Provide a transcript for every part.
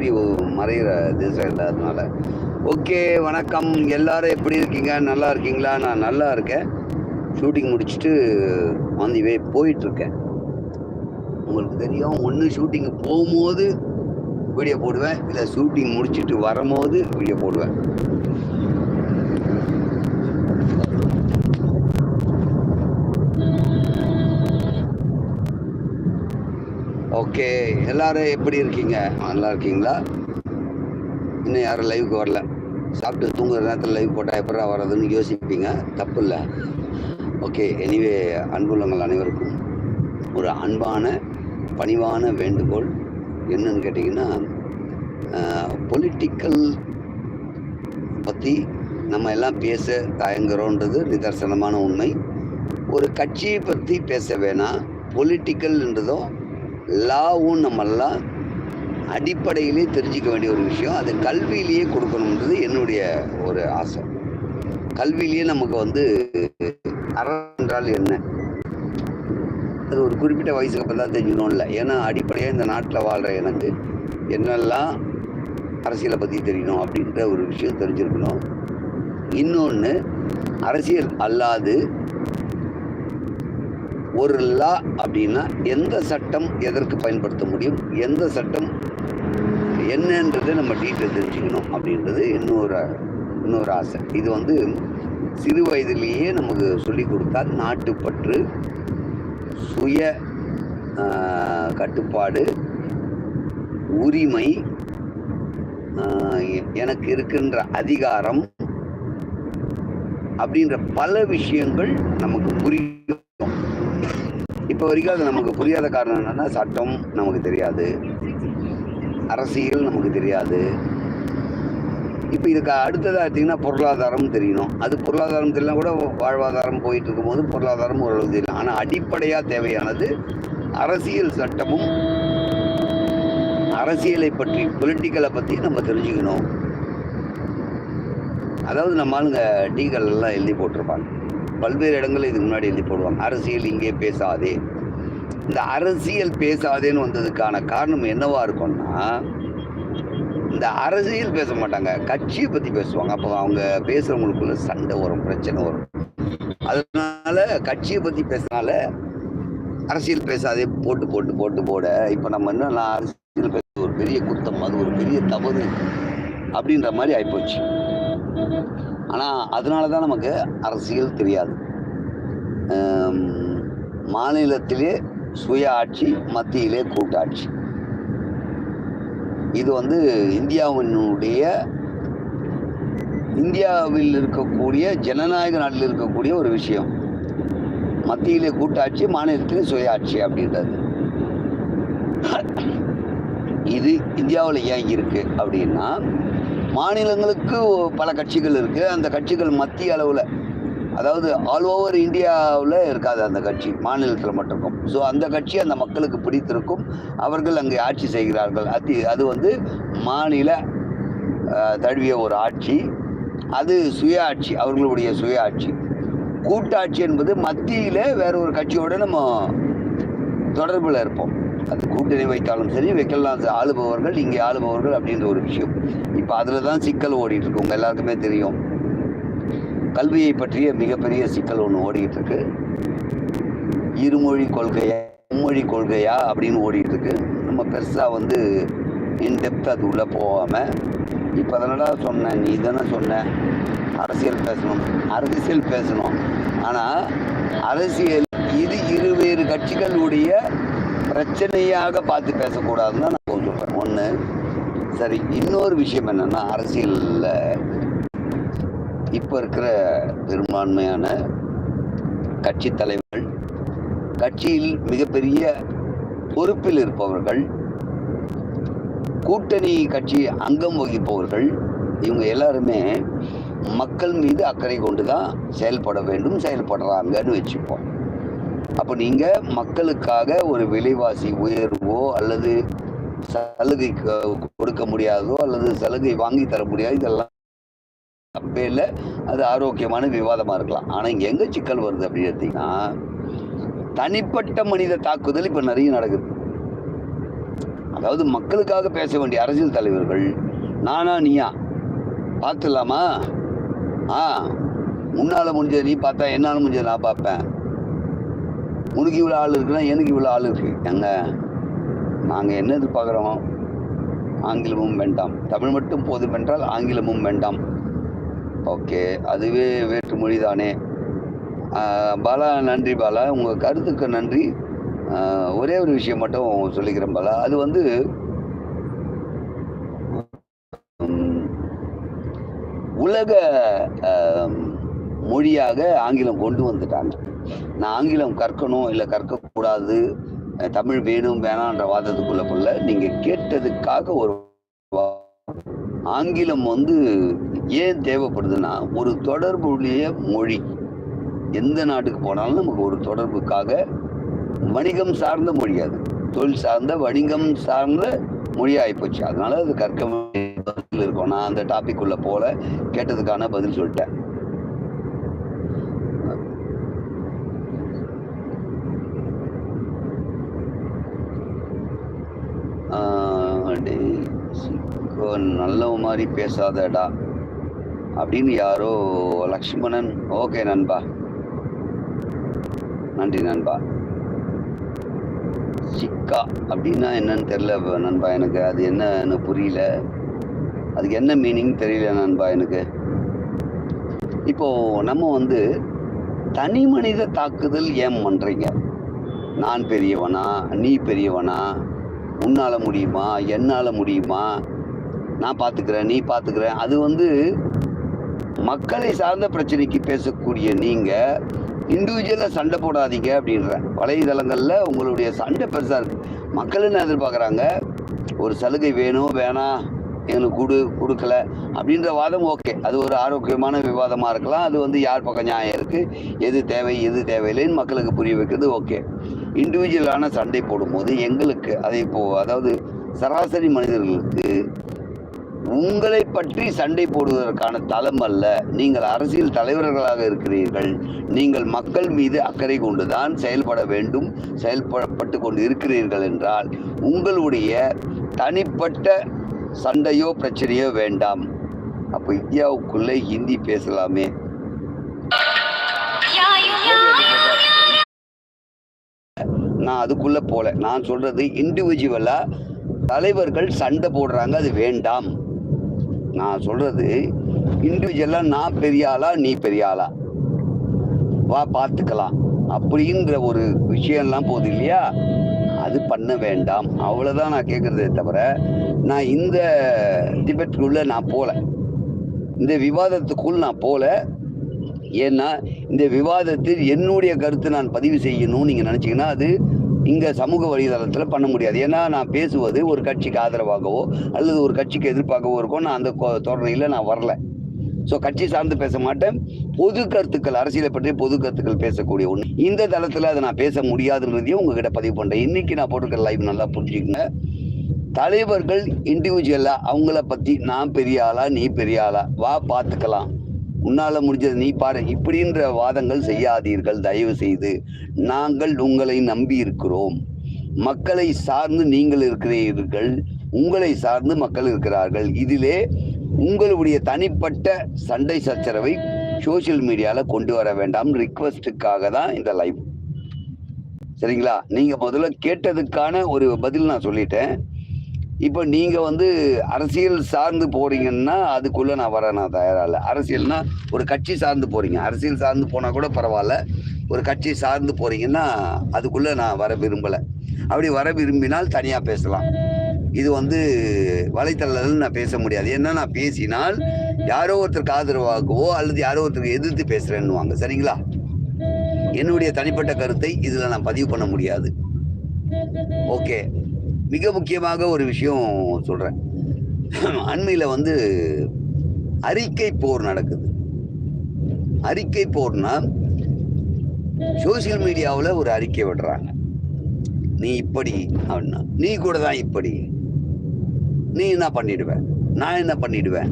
சூரிய மறைகிற திசை இல்லாததுனால ஓகே வணக்கம். எல்லாரும் எப்படி இருக்கீங்க? நல்லா இருக்கீங்களா? நான் நல்லா இருக்கேன். ஷூட்டிங் முடிச்சுட்டு ஆன் வே போயிட்டுருக்கேன். உங்களுக்கு தெரியும் ஒன்று ஷூட்டிங்கு போகும்போது வீடியோ போடுவேன். இல்லை ஷூட்டிங் முடிச்சுட்டு வரும்போது வீடியோ போடுவேன். ஓகே எல்லாரும் எப்படி இருக்கீங்க? நல்லா இருக்கீங்களா? இன்னும் யாரும் லைவுக்கு வரல. சாப்பிட்டு தூங்குற நேரத்தில் லைவ் போட்டால் எப்படா வர்றதுன்னு யோசிப்பீங்க. தப்பு இல்லை. ஓகே எனிவே அன்புள்ளங்கள் அனைவருக்கும் ஒரு அன்பான பணிவான வேண்டுகோள் என்னன்னு கேட்டிங்கன்னா பொலிட்டிக்கல் பற்றி நம்ம எல்லாம் பேச தயங்குறோன்றது நிதர்சனமான உண்மை. ஒரு கட்சியை பற்றி பேச வேணாம். பொலிட்டிக்கல்ன்றதும் லாவும் நம்மெல்லாம் அடிப்படையிலே தெரிஞ்சிக்க வேண்டிய ஒரு விஷயம். அது கல்வியிலேயே கொடுக்கணுன்றது என்னுடைய ஒரு ஆசை. கல்வியிலேயே நமக்கு வந்து அறம் என்றால் என்ன? அது ஒரு குறிப்பிட்ட வயசுக்கு அப்புறம் தான் தெரிஞ்சுக்கணும் இல்லை. ஏன்னா அடிப்படையாக இந்த நாட்டில் வாழ்கிற எனக்கு என்னெல்லாம் அரசியலை பற்றி தெரியணும் அப்படின்ற ஒரு விஷயம் தெரிஞ்சிருக்கணும். இன்னொன்று அரசியல் அல்லாது ஒரு லா அப்படின்னா எந்த சட்டம் எதற்கு பயன்படுத்த முடியும்? எந்த சட்டம் என்னன்றதை நம்ம டீட்டெயில் தெரிஞ்சுக்கணும் அப்படின்றது இன்னொரு இன்னொரு ஆசை. இது வந்து சிறு வயதிலேயே நமக்கு சொல்லி கொடுத்தால் நாட்டுப்பற்று சுய கட்டுப்பாடு உரிமை எனக்கு இருக்கின்ற அதிகாரம் அப்படின்ற பல விஷயங்கள் நமக்கு புரியும். இப்போ வரைக்கும் அது நமக்கு புரியாத காரணம் என்னன்னா சட்டம் நமக்கு தெரியாது. அரசியல் நமக்கு தெரியாது. இப்போ இதுக்கு அடுத்ததாக எடுத்திங்கன்னா பொருளாதாரம் தெரியணும். அது பொருளாதாரம் தெரியலாம் கூட வாழ்வாதாரம் போயிட்டு இருக்கும்போது பொருளாதாரம் ஓரளவு தெரியலாம் ஆனால் அடிப்படையாக தேவையானது அரசியல் சட்டமும் அரசியலை பற்றி பொலிட்டிக்கலை பற்றி நம்ம தெரிஞ்சுக்கணும். அதாவது நம்ம ஆளுங்க டீகள் எல்லாம் எழுதி போட்டிருப்பாங்க. பல்வேறு இடங்களில் இதுக்கு முன்னாடி எழுதி போடுவாங்க. அரசியல் இங்கே பேசாதே. இந்த அரசியல் பேசாதேன்னு வந்ததுக்கான காரணம் என்னவா இருக்கும்னா இந்த அரசியல் பேச மாட்டாங்க. கட்சியை பற்றி பேசுவாங்க. அப்போ அவங்க பேசுகிறவங்களுக்குள்ள சண்டை வரும் பிரச்சனை வரும். அதனால கட்சியை பற்றி பேசினால அரசியல் பேசாதே போட்டு போட்டு போட்டு போட. இப்போ நம்ம என்ன நான் அரசியல் பேச ஒரு பெரிய குத்தம் அது ஒரு பெரிய தவறு அப்படின்ற மாதிரி ஆயிப்போச்சு. ஆனால் அதனால தான் நமக்கு அரசியல் தெரியாது. மாநிலத்திலே சுய ஆட்சி மத்தியிலே கூட்டாட்சி. இது வந்து இந்தியாவினுடைய இந்தியாவில் இருக்கக்கூடிய ஜனநாயக நாட்டில் இருக்கக்கூடிய ஒரு விஷயம். மத்தியிலே கூட்டாட்சி மாநிலத்திலே சுயாட்சி அப்படின்றது. இது இந்தியாவில் ஏன் இருக்கு அப்படின்னா மாநிலங்களுக்கு பல கட்சிகள் இருக்கு. அந்த கட்சிகள் மத்திய அளவில் அதாவது ஆல் ஓவர் இந்தியாவில் இருக்காது அந்த கட்சி மாநிலத்தில் மட்டும் இருக்கும் ஸோ அந்த கட்சி அந்த மக்களுக்கு பிடித்திருக்கும். அவர்கள் அங்கே ஆட்சி செய்கிறார்கள். அது அது வந்து மாநில தழுவிய ஒரு ஆட்சி. அது சுய ஆட்சி அவர்களுடைய சுய ஆட்சி. கூட்டாட்சி என்பது மத்தியில் வேற ஒரு கட்சியோட நம்ம தொடர்பில் இருப்போம். அது கூட்டணி வைத்தாலும் சரி வைக்கலாம். சரி, ஆளுபவர்கள் இங்கே ஆளுபவர்கள் அப்படின்ற ஒரு விஷயம். இப்போ அதில் தான் சிக்கல் ஓடிட்டு இருக்கு. உங்க எல்லாருக்குமே தெரியும். கல்வியை பற்றிய மிகப்பெரிய சிக்கல் ஒன்று ஓடிக்கிட்டு இருக்கு. இருமொழி கொள்கையா மும்மொழி கொள்கையா அப்படின்னு ஓடிட்டு இருக்கு. நம்ம பெருசாக வந்து இன்டெப்த் அது உள்ளே போகாமல் இப்போ அதனடா சொன்னேன் நீ தானே சொன்ன. அரசியல் பேசணும். அரசியல் பேசணும். ஆனால் அரசியல் இது இருவேறு கட்சிகளுடைய பிரச்சனையாக பார்த்து பேசக்கூடாதுன்னு தான் நான் சொல்கிறேன் ஒன்று சரி இன்னொரு விஷயம் என்னென்னா அரசியலில் இப்போ இருக்கிற பெரும்பான்மையான கட்சி தலைவர்கள் கட்சியில் மிகப்பெரிய பொறுப்பில் இருப்பவர்கள் கூட்டணி கட்சி அங்கம் வகிப்பவர்கள் இவங்க எல்லாருமே மக்கள் மீது அக்கறை கொண்டு தான் செயல்பட வேண்டும் செயல்படுறாங்கன்னு வச்சுப்போம். அப்போ நீங்கள் மக்களுக்காக ஒரு விலைவாசி உயர்வோ அல்லது சலுகை கொடுக்க முடியாதோ அல்லது சலுகை வாங்கி தர முடியாது இதெல்லாம் தப்பே இல்லை. அது ஆரோக்கியமான விவாதமாக இருக்கலாம். ஆனால் இங்கே எங்கே சிக்கல் வருது அப்படின்னு எடுத்தீங்கன்னா தனிப்பட்ட மனித தாக்குதல் இப்போ நிறைய நடக்குது. அதாவது மக்களுக்காக பேச வேண்டிய அரசியல் தலைவர்கள் நானா நீயா? பார்த்துலாமா ஆ முன்னால் முடிஞ்சது நீ பார்த்தா என்னால் முடிஞ்சது நான் பார்ப்பேன். உனக்கு இவ்வளோ ஆள் இருக்குன்னா எனக்கு இவ்வளோ ஆள் இருக்கு. எங்க நாங்கள் என்ன எதிர்பார்க்குறோம்? ஆங்கிலமும் வேண்டாம். தமிழ் மட்டும் போதும் என்றால் ஆங்கிலமும் வேண்டாம். ஓகே அதுவே வேற்று மொழி தானே பாலா நன்றி பாலா. உங்கள் கருத்துக்கு நன்றி. ஒரே ஒரு விஷயம் மட்டும் சொல்லிக்கிறேன் பாலா. அது வந்து உலக மொழியாக ஆங்கிலம் கொண்டு வந்துட்டாங்க. நான் ஆங்கிலம் கற்கணும் இல்லை கற்கக்கூடாது தமிழ் வேணும் வேணான்ற வாதத்துக்குள்ள போல நீங்கள் கேட்டதுக்காக ஒரு ஆங்கிலம் வந்து ஏன் தேவைப்படுதுன்னா ஒரு தொடர்புடைய மொழி. எந்த நாட்டுக்கு போனாலும் நமக்கு ஒரு தொடர்புக்காக வணிகம் சார்ந்த மொழி அது. தொழில் சார்ந்த வணிகம் சார்ந்த மொழி ஆயிப்போச்சு அதனால அது கற்க வேண்டிய பதில் இருக்கும். நான் அந்த டாபிக் உள்ள போல கேட்டதுக்கான பதில் சொல்லிட்டேன். அவன் நல்லவ மாதிரி பேசாதடா. அப்படின்னு யாரோ லக்ஷ்மணன் ஓகே நண்பா. நன்றி நண்பா. சிக்கா அப்படின்னா என்னன்னு தெரியல நண்பா எனக்கு. அது என்னன்னு புரியல. அதுக்கு என்ன மீனிங் தெரியல நண்பா எனக்கு. இப்போ நம்ம வந்து தனி மனித தாக்குதல் ஏன் பண்றீங்க? நான் பெரியவனா? நீ பெரியவனா? உன்னால முடியுமா? என்னால முடியுமா? நான் பார்த்துக்கிறேன் நீ பார்த்துக்கிறேன் அது வந்து மக்களை சார்ந்த பிரச்சனைக்கு பேசக்கூடிய நீங்கள் இண்டிவிஜுவலாக சண்டை போடாதீங்க அப்படின்ற வலைதளங்களில் உங்களுடைய சண்டை பெருசாக இருக்குது மக்கள் என்ன எதிர்பார்க்குறாங்க? ஒரு சலுகை வேணும் வேணாம் எங்களுக்கு கொடு கொடுக்கல அப்படின்ற வாதம் ஓகே. அது ஒரு ஆரோக்கியமான விவாதமாக இருக்கலாம். அது வந்து யார் பக்கம் நியாயம் இருக்குது எது தேவை எது தேவையில்லைன்னு மக்களுக்கு புரிய வைக்கிறது ஓகே. இண்டிவிஜுவலான சண்டை போடும்போது எங்களுக்கு அதை இப்போது அதாவது சராசரி மனிதர்களுக்கு உங்களை பற்றி சண்டை போடுவதற்கான தளம் அல்ல. நீங்கள் அரசியல் தலைவர்களாக இருக்கிறீர்கள். நீங்கள் மக்கள் மீது அக்கறை கொண்டுதான் செயல்பட வேண்டும் செயல்படப்பட்டு கொண்டு இருக்கிறீர்கள் என்றால் உங்களுடைய தனிப்பட்ட சண்டையோ பிரச்சனையோ வேண்டாம். அப்போ இந்தியாவுக்குள்ளே ஹிந்தி பேசலாமே. நான் அதுக்குள்ள போல. நான் சொல்றது இண்டிவிஜுவலா தலைவர்கள் சண்டை போடுறாங்க அது வேண்டாம். நான் சொல்றது இண்டிவிஜுவலா நான் பெரிய ஆளா நீ பெரிய ஆளா? வா பார்த்துக்கலாம். அப்படின்ற ஒரு விஷயம்லாம் போகுது இல்லையா? அது பண்ண வேண்டாம். அவ்வளோதான் நான் கேட்குறதே தவிர நான் இந்த டிபெட்டுக்குள்ளே நான் போகல. இந்த விவாதத்துக்குள் நான் போகல. ஏன்னா இந்த விவாதத்தில் என்னுடைய கருத்து நான் பதிவு செய்யணும்னு நீங்கள் நினச்சிங்கன்னா அது இங்கே சமூக வலைதளத்தில் பண்ண முடியாது. ஏன்னா நான் பேசுவது ஒரு கட்சிக்கு ஆதரவாகவோ அல்லது ஒரு கட்சிக்கு எதிர்ப்பாகவோ இருக்கும். நான் அந்த தொடரையில் நான் வரல. ஸோ கட்சி சார்ந்து பேச மாட்டேன். பொது கருத்துக்கள் அரசியலை பற்றி பொது கருத்துக்கள் பேசக்கூடிய ஒன்று இந்த தளத்தில் அதை நான் பேச முடியாதுன்றதையும் உங்ககிட்ட பதிவு பண்ணுறேன் இன்னைக்கு நான் போட்டிருக்கிற லைவ் நல்லா புரிஞ்சுக்கங்க. தலைவர்கள் இண்டிவிஜுவலாக அவங்கள பற்றி நான் பெரிய ஆளா நீ பெரிய ஆளா வா பார்த்துக்கலாம் உன்னால முடிஞ்சது நீ பாரு. இப்படின்ற வாதங்கள் செய்யாதீர்கள். தயவு செய்து நாங்கள் உங்களை நம்பி இருக்கிறோம். மக்களை சார்ந்து நீங்கள் இருக்கிறீர்கள். உங்களை சார்ந்து மக்கள் இருக்கிறார்கள். இதிலே உங்களுடைய தனிப்பட்ட சண்டை சச்சரவை சோஷியல் மீடியாவில் கொண்டு வர வேண்டாம். ரிக்வஸ்ட்டுக்காக தான் இந்த லைவ். சரிங்களா? நீங்க முதல்ல கேட்டதுக்கான ஒரு பதில் நான் சொல்லிட்டேன். இப்போ நீங்கள் வந்து அரசியல் சார்ந்து போறீங்கன்னா அதுக்குள்ளே நான் வர நான் தயாராக இல்லை. அரசியல்னா ஒரு கட்சி சார்ந்து போறீங்க. அரசியல் சார்ந்து போனால் கூட பரவாயில்ல. ஒரு கட்சி சார்ந்து போறீங்கன்னா அதுக்குள்ளே நான் வர விரும்பலை. அப்படி வர விரும்பினால் தனியாக பேசலாம். இது வந்து வலைத்தளத்தில் நான் பேச முடியாது. ஏன்னா நான் பேசினால் யாரோ ஒருத்தருக்கு ஆதரவாகவோ அல்லது யாரோ ஒருத்தருக்கு எதிர்த்து பேசுகிறேன்னுவாங்க சரிங்களா? என்னுடைய தனிப்பட்ட கருத்தை இதில் நான் பதிவு பண்ண முடியாது. ஓகே. மிக முக்கியமாக ஒரு விஷயம் சொல்கிறேன் அண்மையில் வந்து அறிக்கை போர் நடக்குது. அறிக்கை போர்னா சோசியல் மீடியாவில் ஒரு அறிக்கை விடுறாங்க. நீ இப்படி அப்படின்னா நீ கூட தான் இப்படி. நீ என்ன பண்ணிடுவேன் நான் என்ன பண்ணிடுவேன்?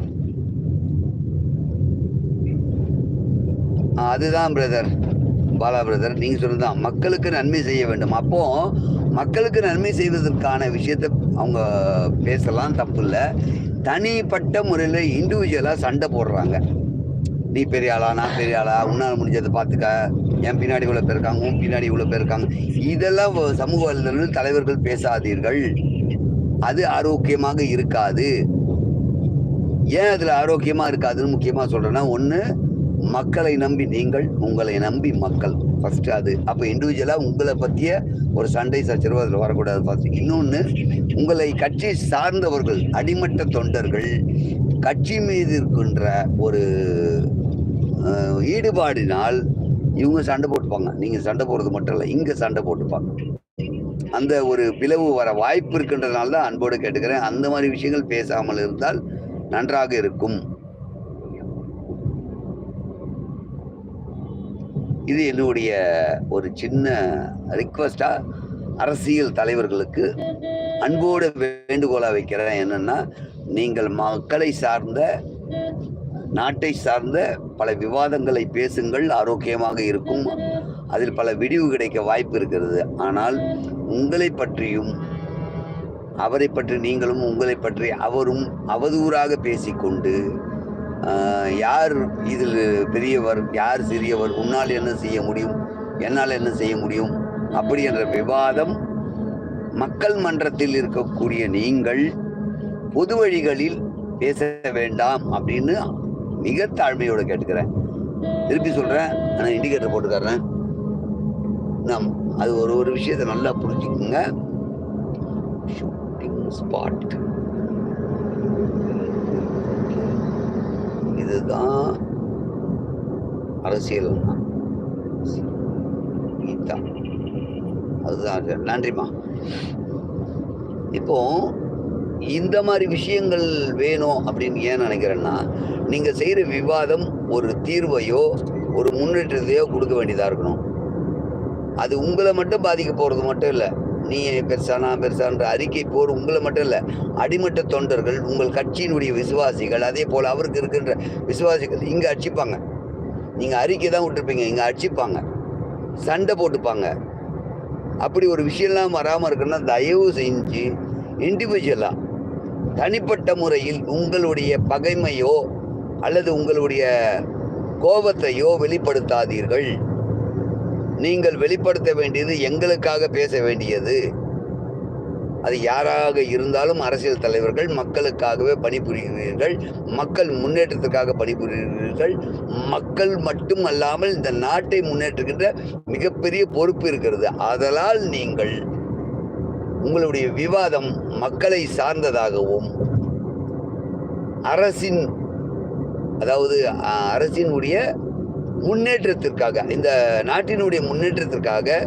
அதுதான் பிரதர் பாலா பிரதர் நீங்க சொன்னதுதான் மக்களுக்கு நன்மை செய்ய வேண்டும். அப்போ மக்களுக்கு நன்மை செய்வதற்கான விஷயத்த அவங்க பேசலாம் தப்பு இல்லை தனிப்பட்ட முறையில் இண்டிவிஜுவலாக சண்டை போடுறாங்க. நீ பெரிய ஆளா நான் பெரிய ஆளா உன்னால் முடிஞ்சதை பார்த்துக்க. என் பின்னாடி இவ்வளோ பேர் இருக்காங்க உன் பின்னாடி இவ்வளோ பேர் இருக்காங்க. இதெல்லாம் வ- சமூக வலைதளங்களில் தலைவர்கள் பேசாதீர்கள். அது ஆரோக்கியமாக இருக்காது. ஏன் அதில் ஆரோக்கியமாக இருக்காதுன்னு முக்கியமாக சொல்கிறேன்னா ஒன்று மக்களை நம்பி நீங்கள் உங்களை நம்பி மக்கள். ஃபர்ஸ்ட் அது. அப்போ இண்டிவிஜுவலாக உங்களை பற்றிய ஒரு சண்டை சச்சரவு அதில் வரக்கூடாது ஃபர்ஸ்ட் இன்னொன்று உங்களை கட்சி சார்ந்தவர்கள் அடிமட்ட தொண்டர்கள் கட்சி மீது இருக்கின்ற ஒரு ஈடுபாடினால் இவங்க சண்டை போட்டுப்பாங்க. நீங்கள் சண்டை போடுறது மட்டும் இல்லை இங்கே சண்டை போட்டுப்பாங்க. அந்த ஒரு பிளவு வர வாய்ப்பு இருக்கின்றதுனால தான் அன்போடு கேட்டுக்கிறேன். அந்த மாதிரி விஷயங்கள் பேசாமல் இருந்தால் நன்றாக இருக்கும். இது என்னுடைய ஒரு சின்ன ரிக்வஸ்டா அரசியல் தலைவர்களுக்கு அன்போடு வேண்டுகோளாக வைக்கிறேன். என்னன்னா நீங்கள் மக்களை சார்ந்த நாட்டை சார்ந்த பல விவாதங்களை பேசுங்கள் ஆரோக்கியமாக இருக்கும். அதில் பல விடிவு கிடைக்க வாய்ப்பு இருக்கிறது. ஆனால் உங்களை பற்றியும் அவரை பற்றி நீங்களும் உங்களை பற்றி அவரும் அவதூறாக பேசிக்கொண்டு யார் இதில் பெரியவர் யார் சிறியவர் உன்னால் என்ன செய்ய முடியும் என்னால் என்ன செய்ய முடியும்? அப்படி என்ற விவாதம் மக்கள் மன்றத்தில் இருக்கக்கூடிய நீங்கள் பொது வழிகளில் பேச வேண்டாம் அப்படின்னு மிக தாழ்மையோடு கேட்டுக்கிறேன். திருப்பி சொல்கிறேன் ஆனால் இண்டிகேட்டர் போட்டுக்கறேன். நம் அது ஒரு ஒரு விஷயத்தை நல்லா புரிஞ்சுக்குங்க. ஷூட்டிங் ஸ்பாட் இதுதான் அரசியல். கீதா. அதுதான். நன்றிம்மா. இப்போ இந்த மாதிரி விஷயங்கள் வேணும் அப்படின்னு ஏன் நினைக்கிறேன்னா நீங்கள் செய்கிற விவாதம் ஒரு தீர்வையோ ஒரு முன்னேற்றத்தையோ கொடுக்க வேண்டியதாக இருக்கணும். அது உங்களை மட்டும் பாதிக்க போகிறது மட்டும் இல்லை. நீ பெருசா நான் பெருசான்ற அறிக்கை போர் உங்களை மட்டும் இல்லை அடிமட்ட தொண்டர்கள் உங்கள் கட்சியினுடைய விசுவாசிகள் அதே போல் அவருக்கு இருக்கின்ற விசுவாசிகள் இங்கே அடிச்சுப்பாங்க. நீங்கள் அறிக்கை தான் விட்டுருப்பீங்க இங்கே அடிச்சுப்பாங்க. சண்டை போட்டுப்பாங்க. அப்படி ஒரு விஷயம்லாம் வராமல் இருக்குன்னா தயவு செஞ்சு இண்டிவிஜுவலாக தனிப்பட்ட முறையில் உங்களுடைய பகைமையோ அல்லது உங்களுடைய கோபத்தையோ வெளிப்படுத்தாதீர்கள். நீங்கள் வெளிப்படுத்த வேண்டியது எங்களுக்காக பேச வேண்டியது. அது யாராக இருந்தாலும் அரசியல் தலைவர்கள் மக்களுக்காகவே பணிபுரிகிறீர்கள். மக்கள் முன்னேற்றத்துக்காக பணிபுரிகிறீர்கள். மக்கள் மட்டும் அல்லாமல் இந்த நாட்டை முன்னேற்றுகின்ற மிகப்பெரிய பொறுப்பு இருக்கிறது. அதனால் நீங்கள் உங்களுடைய விவாதம் மக்களை சார்ந்ததாகவும் அரசின் அதாவது அரசினுடைய முன்னேற்றத்திற்காக இந்த நாட்டினுடைய முன்னேற்றத்திற்காக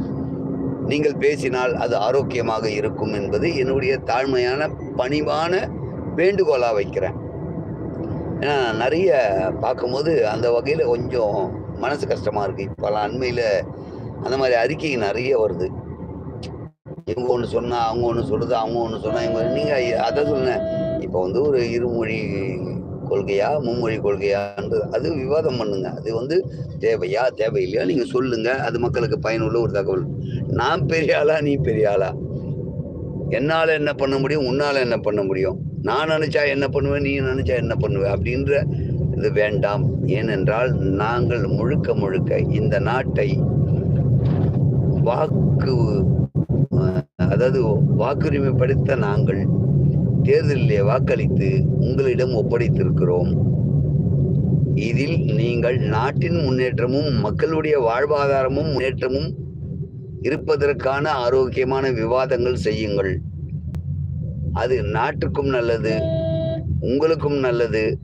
நீங்கள் பேசினால் அது ஆரோக்கியமாக இருக்கும் என்பது என்னுடைய தாழ்மையான பணிவான வேண்டுகோளாக வைக்கிறேன். ஏன்னா நான் நிறைய பார்க்கும்போது அந்த வகையில் கொஞ்சம் மனசு கஷ்டமாக இருக்குது இப்போலாம் அண்மையில் அந்த மாதிரி அறிக்கை நிறைய வருது. இவங்க ஒன்று சொன்னால் அவங்க ஒன்று சொல்கிறது அவங்க ஒன்று சொன்னால் இவங்க நீங்கள் அதை சொன்னேன் இப்போ வந்து ஒரு இருமொழி கொள்கையா மும்மொழி கொள்கையான்றது அது விவாதம் பண்ணுங்க. அது வந்து தேவையா தேவையில்லையா நீங்கள் சொல்லுங்க. அது மக்களுக்கு பயனுள்ள ஒரு தகவல். நான் பெரிய ஆளா நீ பெரிய ஆளா? என்னால் என்ன பண்ண முடியும்? உன்னால் என்ன பண்ண முடியும்? நான் நினச்சா என்ன பண்ணுவேன்? நீ நினச்சா என்ன பண்ணுவ? அப்படின்ற இது வேண்டாம். ஏனென்றால் நாங்கள் முழுக்க முழுக்க இந்த நாட்டை வாக்கு அதாவது வாக்குரிமைப்படுத்த நாங்கள் தேர்தலிலே வாக்களித்து உங்களிடம் ஒப்படைத்திருக்கிறோம். இதில் நீங்கள் நாட்டின் முன்னேற்றமும் மக்களுடைய வாழ்வாதாரமும் முன்னேற்றமும் இருப்பதற்கான ஆரோக்கியமான விவாதங்கள் செய்யுங்கள். அது நாட்டுக்கும் நல்லது உங்களுக்கும் நல்லது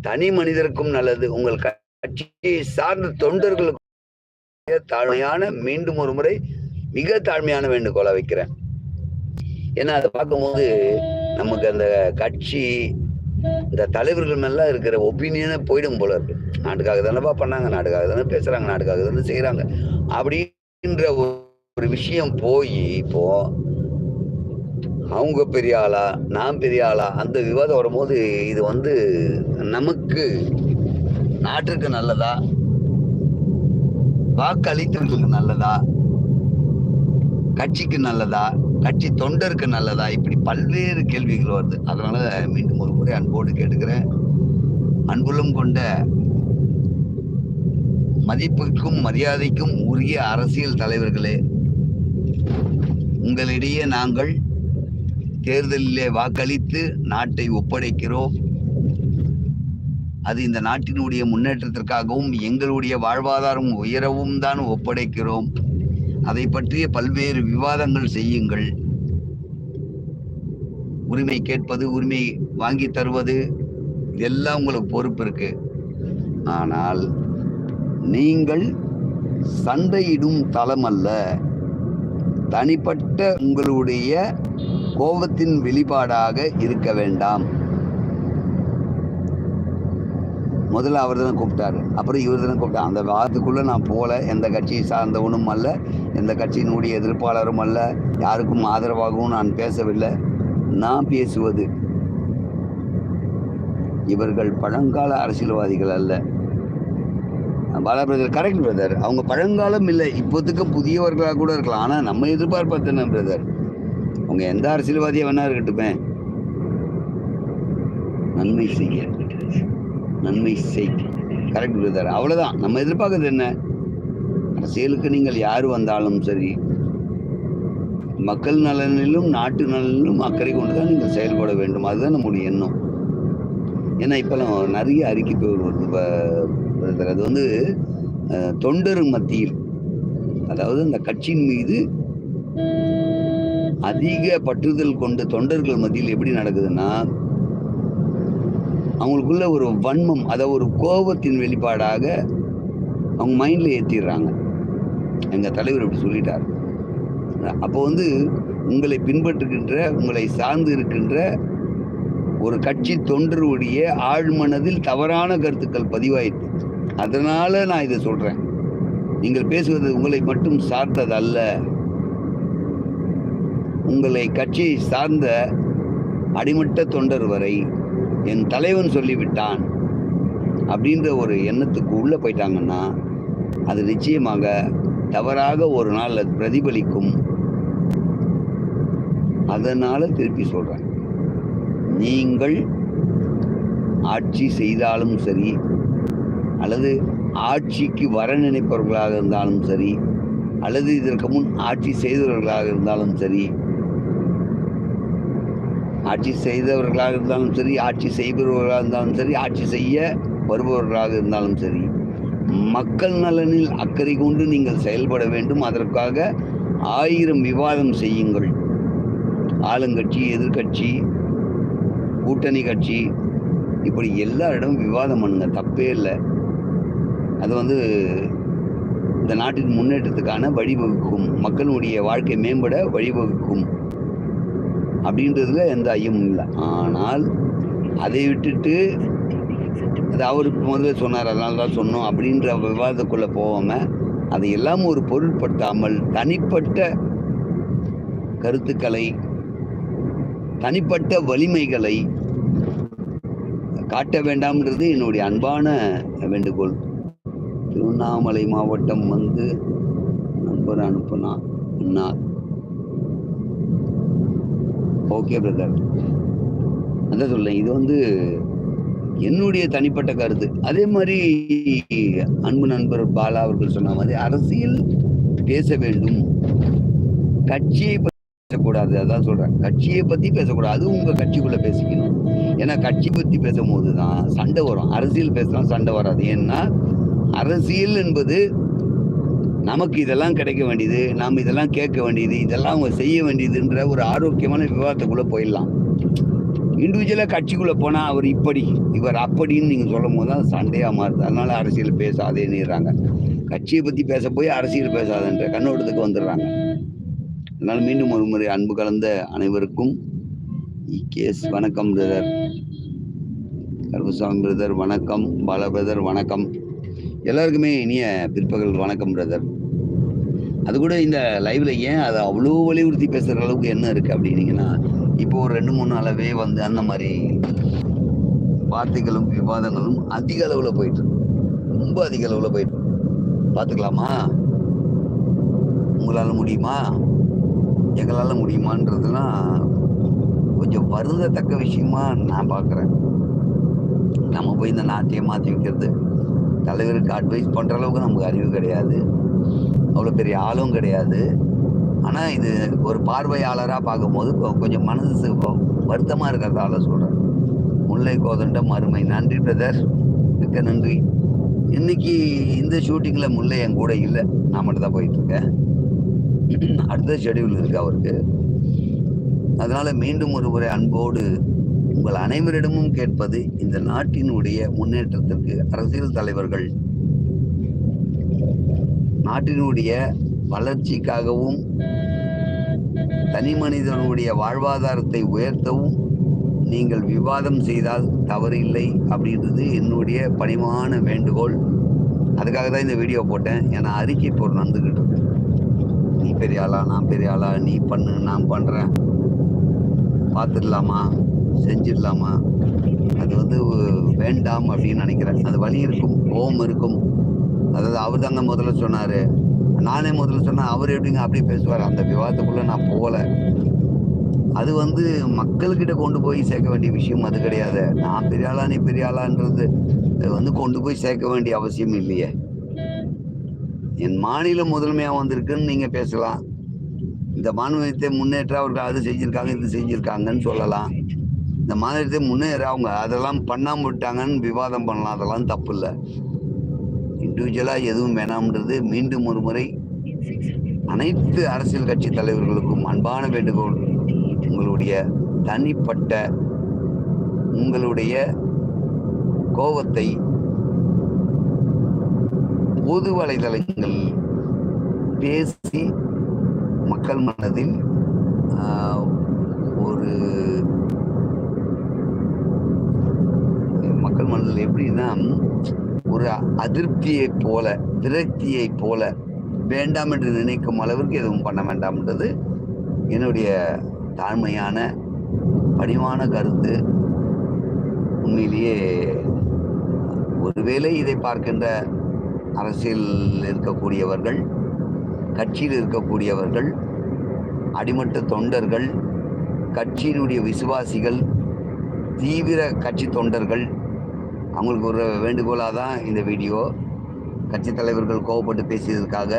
தனி மனிதருக்கும் நல்லது. உங்கள் கட்சியை சார்ந்த தொண்டர்களுக்கு தாழ்மையான மீண்டும் ஒரு முறை மிக தாழ்மையான வேண்டுகோளை வைக்கிறேன். ஏன்னா அதை பார்க்கும்போது நமக்கு அந்த கட்சி இந்த தலைவர்கள் மேல இருக்கிற ஒப்பீனியனே போயிடும் போல இருக்கு. நாட்டுக்காக தானேப்பா பண்ணாங்க நாட்டுக்காக தானே பேசுறாங்க நாட்டுக்காக தானே செய்யறாங்க அப்படின்ற ஒரு விஷயம் போய் இப்போ அவங்க பெரிய ஆளா நான் பெரிய ஆளா அந்த விவாதம் வரும்போது இது வந்து நமக்கு நாட்டிற்கு நல்லதா? வாக்களித்தவர்களுக்கு நல்லதா? கட்சிக்கு நல்லதா? கட்சி தொண்டருக்கு நல்லதா? இப்படி பல்வேறு கேள்விகள் வருது. அதனால மீண்டும் ஒரு முறை அன்போடு கேட்டுக்கிறேன். அன்புள்ளம் கொண்ட மதிப்புக்கும் மரியாதைக்கும் உரிய அரசியல் தலைவர்களே உங்களிடையே நாங்கள் தேர்தலிலே வாக்களித்து நாட்டை ஒப்படைக்கிறோம். அது இந்த நாட்டினுடைய முன்னேற்றத்திற்காகவும் எங்களுடைய வாழ்வாதாரம் உயரவும் தான் ஒப்படைக்கிறோம். அதை பற்றிய பல்வேறு விவாதங்கள் செய்யுங்கள். உரிமை கேட்பது உரிமை வாங்கி தருவது இதெல்லாம் உங்களுக்கு பொறுப்பு இருக்கு. ஆனால் நீங்கள் சண்டையிடும் தளம் அல்ல. தனிப்பட்ட உங்களுடைய கோபத்தின் வெளிப்பாடாக இருக்க வேண்டாம். முதல்ல அவர் தான் கூப்பிட்டாரு. அப்புறம் இவர் தான் கூப்பிட்டார். அந்த வாரத்துக்குள்ளே நான் போகல எந்த கட்சியை சார்ந்தவனும் அல்ல எந்த கட்சியினுடைய எதிர்ப்பாளரும் அல்ல யாருக்கும் ஆதரவாகவும் நான் பேசவில்லை. நான் பேசுவது இவர்கள் பழங்கால அரசியல்வாதிகள் அல்ல. பாலா பிரதர் கரெக்ட் பிரதர் அவங்க பழங்காலம் இல்லை இப்போத்துக்கு புதியவர்களாக கூட இருக்கலாம். ஆனால் நம்ம எதிர்பார்ப்பது பிரதர் அவங்க எந்த அரசியல்வாதியாக வேணா இருக்கட்டுமே. நன்மை செய்ய. நன்மை செய் கரெக்ட் பிரதர். அவ்வளோதான் நம்ம எதிர்பார்க்கறது என்ன? அரசியலுக்கு நீங்கள் யார் வந்தாலும் சரி மக்கள் நலனிலும் நாட்டு நலனிலும் அக்கறை கொண்டு தான் நீங்கள் செயல்பட வேண்டும். அதுதான் நம்முடைய எண்ணம். ஏன்னா இப்போலாம் நிறைய அறிக்கைகள் வருது. பிரதர் அது வந்து தொண்டர் மத்தியில். அதாவது அந்த கட்சியின் மீது அதிக பற்றுதல் கொண்ட தொண்டர்கள் மத்தியில் எப்படி நடக்குதுன்னா அவங்களுக்குள்ள ஒரு வன்மம் அதை ஒரு கோபத்தின் வெளிப்பாடாக அவங்க மைண்டில் ஏற்றிடுறாங்க எங்கள் தலைவர் இப்படி சொல்லிட்டார். அப்போ வந்து உங்களை பின்பற்றுகின்ற உங்களை சார்ந்து இருக்கின்ற ஒரு கட்சி தொண்டருடைய ஆழ்மனதில் தவறான கருத்துக்கள் பதிவாயிற்று. அதனால் நான் இதை சொல்கிறேன் நீங்கள் பேசுவது உங்களை மட்டும் சார்ந்தது அல்ல உங்களை கட்சியை சார்ந்த அடிமட்ட தொண்டர் வரை என் தலைவன் சொல்லிவிட்டான் அப்படின்ற ஒரு எண்ணத்துக்கு உள்ளே போயிட்டாங்கன்னா அது நிச்சயமாக தவறாக ஒரு நாள் அது பிரதிபலிக்கும். அதனால் திருப்பி சொல்கிறேன் நீங்கள் ஆட்சி செய்தாலும் சரி அல்லது ஆட்சிக்கு வர நினைப்பவர்களாக இருந்தாலும் சரி அல்லது இதற்கு முன் ஆட்சி செய்தவர்களாக இருந்தாலும் சரி ஆட்சி செய்தவர்களாக இருந்தாலும் சரி ஆட்சி செய்பவர்களாக இருந்தாலும் சரி ஆட்சி செய்ய வருபவர்களாக இருந்தாலும் சரி மக்கள் நலனில் அக்கறை கொண்டு நீங்கள் செயல்பட வேண்டும். அதற்காக ஆயிரம் விவாதம் செய்யுங்கள். ஆளுங்கட்சி எதிர்க்கட்சி கூட்டணி கட்சி இப்படி எல்லாரிடமும் விவாதம் பண்ணுங்க. தப்பே இல்லை. அது வந்து இந்த நாட்டின் முன்னேற்றத்துக்கான வழிவகுக்கும். மக்களுடைய வாழ்க்கை மேம்பட வழிவகுக்கும். அப்படின்றதுல எந்த ஐயமும் இல்லை. ஆனால் அதை விட்டுட்டு அது அவருக்கு முதல்ல சொன்னார் அதனால தான் சொன்னோம் அப்படின்ற விவாதத்துக்குள்ளே போகாமல் அதை எல்லாம் ஒரு பொருட்படுத்தாமல் தனிப்பட்ட கருத்துக்களை தனிப்பட்ட வலிமைகளை காட்ட வேண்டாம்ன்றது என்னுடைய அன்பான வேண்டுகோள். திருவண்ணாமலை மாவட்டம் வந்து நண்பர் அனுப்புனா அண்ணா ஓகே பிரதர் அதான் சொல்லேன் இது வந்து என்னுடைய தனிப்பட்ட கருத்து. அதே மாதிரி அன்பு நண்பர் பாலா அவர்கள் சொன்ன மாதிரி அரசியல் பேச வேண்டும். கட்சியை பேசக்கூடாது. அதான் சொல்றேன். கட்சியை பத்தி பேசக்கூடாது. அது உங்க கட்சிக்குள்ள பேசிக்கணும். ஏன்னா கட்சி பத்தி பேசும்போது தான் சண்டை வரும். அரசியல் பேசலாம் சண்டை வராது. ஏன்னா அரசியல் என்பது நமக்கு இதெல்லாம் கிடைக்க வேண்டியது நாம் இதெல்லாம் கேட்க வேண்டியது இதெல்லாம் அவங்க செய்ய வேண்டியதுன்ற ஒரு ஆரோக்கியமான விவாதத்துக்குள்ளே போயிடலாம். இண்டிவிஜுவலாக கட்சிக்குள்ளே போனால் அவர் இப்படி இவர் அப்படின்னு நீங்கள் சொல்லும் போது தான் சண்டையாக மாறுது. அதனால் அரசியல் பேசாதேன்னுறாங்க கட்சியை பற்றி பேச போய் அரசியல் பேசாதன்ற கண்ணோட்டத்துக்கு வந்துடுறாங்க. அதனால் மீண்டும் ஒரு முறை அன்பு கலந்த அனைவருக்கும் கேஸ் வணக்கம் பிரதர் கருப்புசாமி பிரதர் வணக்கம். பால பிரதர் வணக்கம். எல்லாருக்குமே இனிய பிற்பகல் வணக்கம் பிரதர் அது கூட இந்த லைவ்ல ஏன் அதை அவ்வளோ வலியுறுத்தி பேசுகிற அளவுக்கு என்ன இருக்குது அப்படின்னீங்கன்னா இப்போ ஒரு ரெண்டு மூணு நாளாவே வந்து அந்த மாதிரி வார்த்தைகளும் விவாதங்களும் அதிக அளவில் போயிட்டு ரொம்ப அதிக அளவில் போயிட்டு பார்த்துக்கலாமா? உங்களால் முடியுமா? எங்களால் முடியுமான்றதுலாம் கொஞ்சம் வருந்தத்தக்க விஷயமா நான் பார்க்குறேன். நம்ம போய் இந்த நாட்டையை மாற்றி வைக்கிறது. தலைவருக்கு அட்வைஸ் பண்ணுற அளவுக்கு நமக்கு அறிவு கிடையாது. அவ்வளோ பெரிய ஆளும் கிடையாது. ஆனால் இது ஒரு பார்வையாளராக பார்க்கும்போது கொஞ்சம் மனசு வருத்தமாக இருக்கிறதால சொல்கிறேன் முல்லை கோதண்ட மறுமை. நன்றி பிரதர் மிக்க நன்றி. இன்னைக்கு இந்த ஷூட்டிங்கில் முல்லை என் கூட இல்லை. நான் மட்டும் தான் போயிட்டுருக்கேன் அடுத்த ஷெடியூல் இருக்குது அவருக்கு. அதனால் மீண்டும் ஒரு முறை அன்போடு உங்கள் அனைவரிடமும் கேட்பது இந்த நாட்டினுடைய முன்னேற்றத்திற்கு அரசியல் தலைவர்கள் நாட்டினுடைய வளர்ச்சிக்காகவும் தனி மனிதனுடைய வாழ்வாதாரத்தை உயர்த்தவும் நீங்கள் விவாதம் செய்தால் தவறில்லை அப்படின்றது என்னுடைய பணிவான வேண்டுகோள். அதுக்காக தான் இந்த வீடியோ போட்டேன். ஏன்னா அறிக்கை பொருள் நடந்துக்கிட்டு இருக்கு. நீ பெரிய ஆளா நான் பெரிய ஆளா நீ பண்ணு நான் பண்ணுறேன் பார்த்துடலாமா? செஞ்சிடலாமா? அது வந்து வேண்டாம் அப்படின்னு நினைக்கிறேன். அது வழி இருக்கும் கோபம் இருக்கும். அதாவது அவர் தாங்க முதல்ல சொன்னார். நானே முதல்ல சொன்னேன் அவர் எப்படிங்க அப்படி பேசுவார். அந்த விவாதத்துக்குள்ளே நான் போகலை. அது வந்து மக்கள்கிட்ட கொண்டு போய் சேர்க்க வேண்டிய விஷயம் அது கிடையாது. நான் பெரிய ஆளா நீ பெரிய ஆளான்றது வந்து கொண்டு போய் சேர்க்க வேண்டிய அவசியம் இல்லையே. என் மாநிலம் முதன்மையாக வந்திருக்குன்னு நீங்கள் பேசலாம். இந்த மாநிலத்தை முன்னேற்ற அவர்கள் அது செஞ்சுருக்காங்க இது செஞ்சுருக்காங்கன்னு சொல்லலாம். இந்த மாநிலத்தை முன்னேற அவங்க அதெல்லாம் பண்ணாமல் விட்டாங்கன்னு விவாதம் பண்ணலாம். அதெல்லாம் தப்பு இல்லை. இண்டிவிஜுவலாக எதுவும் வேணாம்ன்றது மீண்டும் ஒரு முறை அனைத்து அரசியல் கட்சி தலைவர்களுக்கும் அன்பான வேண்டுகோள். உங்களுடைய தனிப்பட்ட உங்களுடைய கோபத்தை பொது வலைதளங்கள் பேசி மக்கள் மனதில் ஒரு மக்கள் மனதில் எப்படின்னா ஒரு அதிருப்தியைப் போல விரக்தியைப் போல வேண்டாம் என்று நினைக்கும் அளவிற்கு எதுவும் பண்ண வேண்டாம்ன்றது என்னுடைய தாழ்மையான பணிவான கருத்து. உண்மையிலேயே ஒருவேளை இதை பார்க்கின்ற அரசியல் இருக்கக்கூடியவர்கள் கட்சியில் இருக்கக்கூடியவர்கள் அடிமட்ட தொண்டர்கள் கட்சியினுடைய விசுவாசிகள் தீவிர கட்சி தொண்டர்கள் அவங்களுக்கு ஒரு வேண்டுகோளாக தான் இந்த வீடியோ. கட்சி தலைவர்கள் கோவப்பட்டு பேசியதற்காக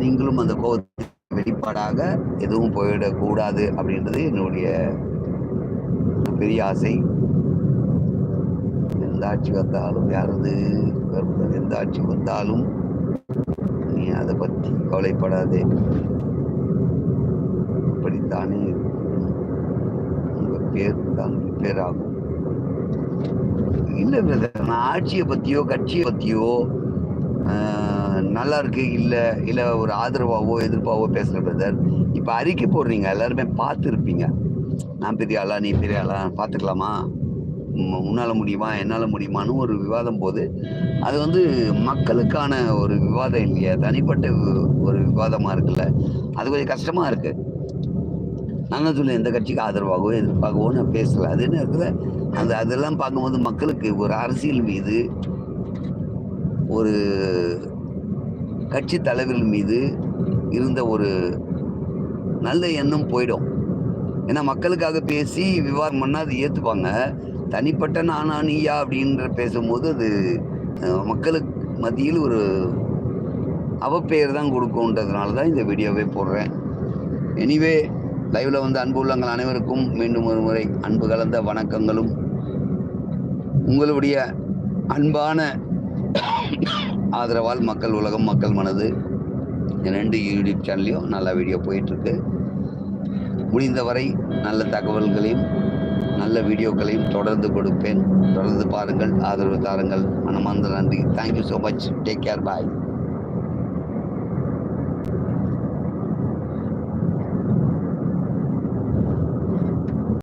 நீங்களும் அந்த கோபத்தை வெளிப்பாடாக எதுவும் போயிடக்கூடாது அப்படின்றது என்னுடைய பெரிய ஆசை. எந்த ஆட்சி வந்தாலும் யாரது எந்த ஆட்சி வந்தாலும் நீ அதை பற்றி கவலைப்படாதே. அப்படித்தானே உங்கள் பேர் தான் பேராகும். இல்லை பிரதர் நான் ஆட்சியை பற்றியோ கட்சியை பற்றியோ நல்லா இருக்கு இல்லை இல்லை ஒரு ஆதரவாகவோ எதிர்ப்பாகவோ பேசுகிற பிரதர் இப்போ அறிக்கை போடுறீங்க. எல்லாருமே பார்த்துருப்பீங்க. நான் பெரிய ஆளா நீ பெரிய ஆளா பார்த்துக்கலாமா? உன்னால் முடியுமா என்னால் முடியுமான்னு ஒரு விவாதம் போது அது வந்து மக்களுக்கான ஒரு விவாதம் இல்லையா. தனிப்பட்ட ஒரு விவாதமாக இருக்குல்ல. அது கொஞ்சம் கஷ்டமாக இருக்குது நான் தான் எந்த கட்சிக்கு ஆதரவாகவோ எதிர்ப்பாகவோ நான் பேசல. அது என்ன அந்த அதெல்லாம் பார்க்கும்போது மக்களுக்கு ஒரு அரசியல் மீது ஒரு கட்சி தலைவர்கள் மீது இருந்த ஒரு நல்ல எண்ணம் போயிடும். ஏன்னா மக்களுக்காக பேசி விவாதம் பண்ணால் அது ஏற்றுப்பாங்க தனிப்பட்ட நானா நீயா அப்படின்ற பேசும்போது அது மக்களுக்கு மத்தியில் ஒரு அவப்பெயர் தான் கொடுக்கும்ன்றதுனால தான் இந்த வீடியோவே போடுறேன். எனிவே லைவ்ல வந்து அன்பு உள்ளங்கள் அனைவருக்கும் மீண்டும் ஒரு முறை அன்பு கலந்த வணக்கங்களும். உங்களுடைய அன்பான ஆதரவால் மக்கள் உலகம் மக்கள் மனது ரெண்டு யூடியூப் சேனல்லையும் நல்ல வீடியோ போயிட்டுருக்கு. முடிந்தவரை நல்ல தகவல்களையும் நல்ல வீடியோக்களையும் தொடர்ந்து கொடுப்பேன். தொடர்ந்து பாருங்கள் ஆதரவு தாருங்கள். மனமார்ந்த நன்றி. Thank you so much take care bye